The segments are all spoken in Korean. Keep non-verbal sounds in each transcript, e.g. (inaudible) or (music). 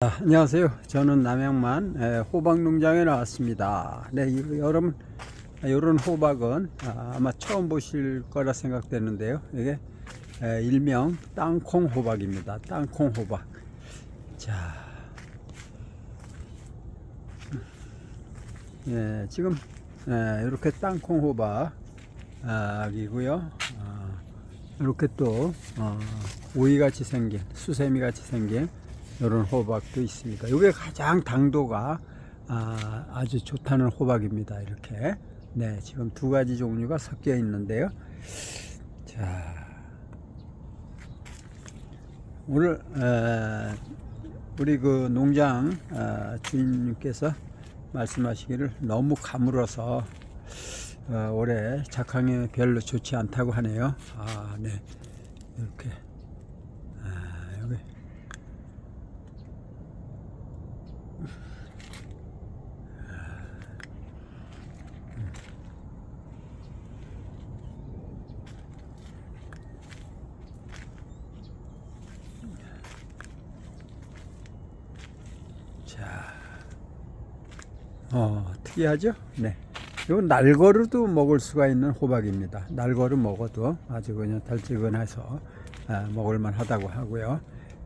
아, 안녕하세요. 저는 남양만 에, 호박 농장에 나왔습니다. 네, 이- 여러분, 이런 호박은 아, 마 처음 보실 거라 생각되는데요. 이게 에, 일명 땅콩 호박입니다. 땅콩 호박. 자, 예, 지금 에, 이렇게 땅콩 호박이고요. 아, 이렇게 또 어, 오이 같이 생긴 수세미 같이 생긴 이런 호박도 있습니다. 이게 가장 당도가 아, 아주 좋다는 호박입니다. 이렇게 네 지금 두 가지 종류가 섞여 있는데요. 자 오늘 에, 우리 그 농장 아, 주인님께서 말씀하시기를 너무 가물어서 어, 올해 작황이 별로 좋지 않다고 하네요. 아, 네. 이렇게. 아, 여기. 자. 어, 특이하죠? 네. 이건 날거르도 먹을 수가 있는 호박입니다. 날거르 먹어도 아주 그냥 달지근해서 아, 먹을만 하다고 하고요.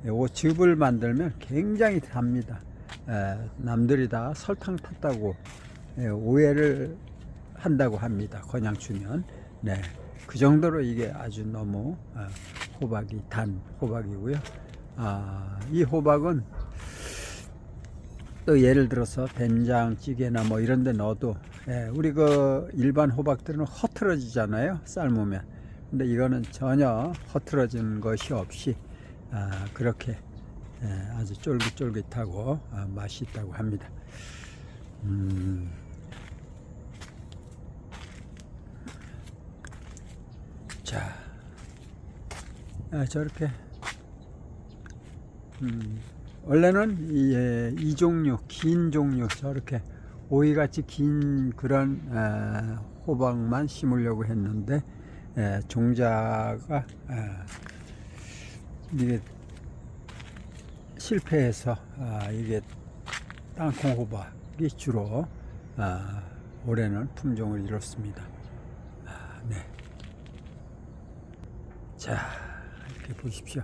이 즙을 만들면 굉장히 답니다. 에, 남들이 다 설탕 탔다고 에, 오해를 한다고 합니다. 그냥 주면. 네. 그 정도로 이게 아주 너무 아, 호박이 단 호박이고요. 아, 이 호박은 또 예를 들어서 된장찌개나 뭐 이런 데 넣어도 예, 우리 그 일반 호박들은 허틀어지잖아요 삶으면 근데 이거는 전혀 허틀어진 것이 없이 아, 그렇게 예, 아주 쫄깃쫄깃하고 아, 맛이 있다고 합니다 음. 자 아, 저렇게 음. 원래는 이, 예, 이 종류 긴 종류 저렇게 오이같이 긴 그런 에, 호박만 심으려고 했는데 에, 종자가 에, 이게 실패해서 아, 이게 땅콩 호박이 주로 아, 올해는 품종을 이뤘습니다. 아, 네. 자 이렇게 보십시오.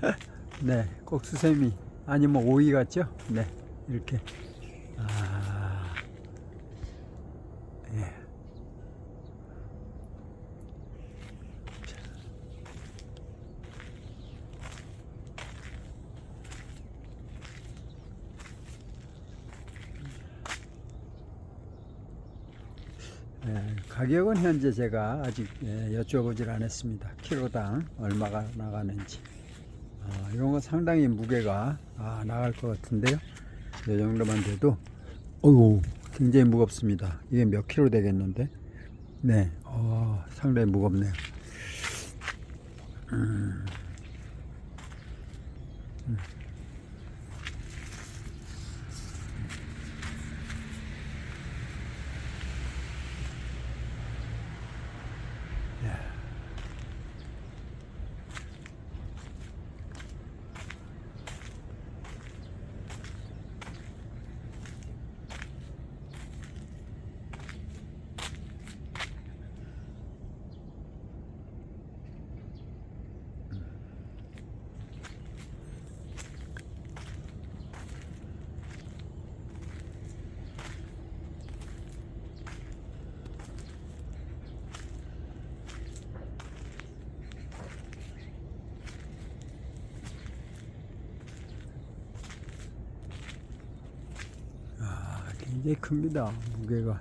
(laughs) 네, 꼭 수세미 아니면 오이 같죠? 네, 이렇게 아, 예. 자. 예, 가격은 현재 제가 아직 예, 여쭤보질 않았습니다. 키로당 얼마가 나가는지. 아, 이런 거 상당히 무게가 아, 나갈 것 같은데요. 이 정도만 돼도 어우 굉장히 무겁습니다. 이게 몇 킬로 되겠는데? 네, 어, 상당히 무겁네요. 음. 음. 야. 아, 굉장히 큽니다. 무게가.